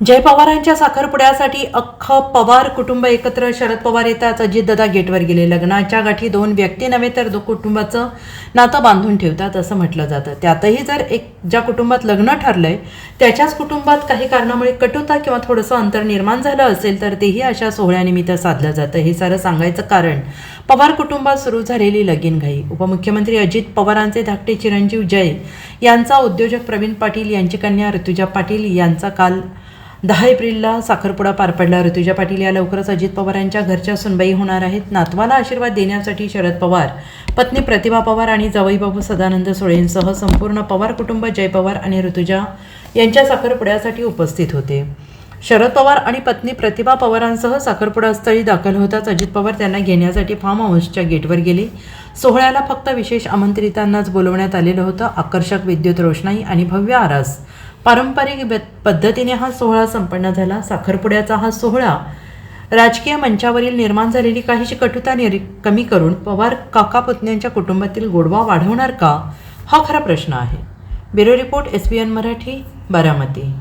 जय पवारांच्या साखरपुड्यासाठी अख्खं पवार कुटुंब एकत्र. शरद पवार येताच अजितदादा गेटवर गेले. लग्नाच्या गाठी दोन व्यक्ती नव्हे तर दो कुटुंबाचं नातं बांधून ठेवतात असं म्हटलं जातं. त्यातही जर एक ज्या कुटुंबात लग्न ठरलंय त्याच्याच कुटुंबात काही कारणामुळे कटुता किंवा थोडंसं अंतर निर्माण झालं असेल तर तेही अशा सोहळ्यानिमित्त साधलं जातं. हे सारं सांगायचं कारण पवार कुटुंबात सुरू झालेली लगीनघाई उपमुख्यमंत्री अजित पवारांचे धाकटे चिरंजीव जय यांचा उद्योजक प्रवीण पाटील यांची कन्या ऋतुजा पाटील यांचा काल दहा एप्रिलला साखरपुडा पार पडला. ऋतुजा पाटील या लवकरच अजित पवारांच्या घरच्या सुनबाई होणार आहेत. नातवाला आशीर्वाद देण्यासाठी शरद पवार पत्नी प्रतिभा पवार आणि जवईबाबू सदानंद सुळेंसह संपूर्ण पवार कुटुंब जय पवार आणि ऋतुजा यांच्या साखरपुड्यासाठी उपस्थित होते. शरद पवार आणि पत्नी प्रतिभा पवारांसह साखरपुडा स्थळी दाखल होताच अजित पवार त्यांना घेण्यासाठी फार्म हाऊसच्या गेटवर गेले. सोहळ्याला फक्त विशेष आमंत्रितांनाच बोलवण्यात आलेलं होतं. आकर्षक विद्युत रोषणाई आणि भव्य आरास. पारंपरिक पद्धतीने हा सोहळा संपन्न झाला. साखरपुड्याचा हा सोहळा राजकीय मंचावरील निर्माण झालेली काहीशी कटुता निर कमी करून पवार काका पुतण्यांच्या कुटुंबातील गोडवा वाढवणार का? हा खरा प्रश्न आहे. Bureau report S B N Marathi Baramati.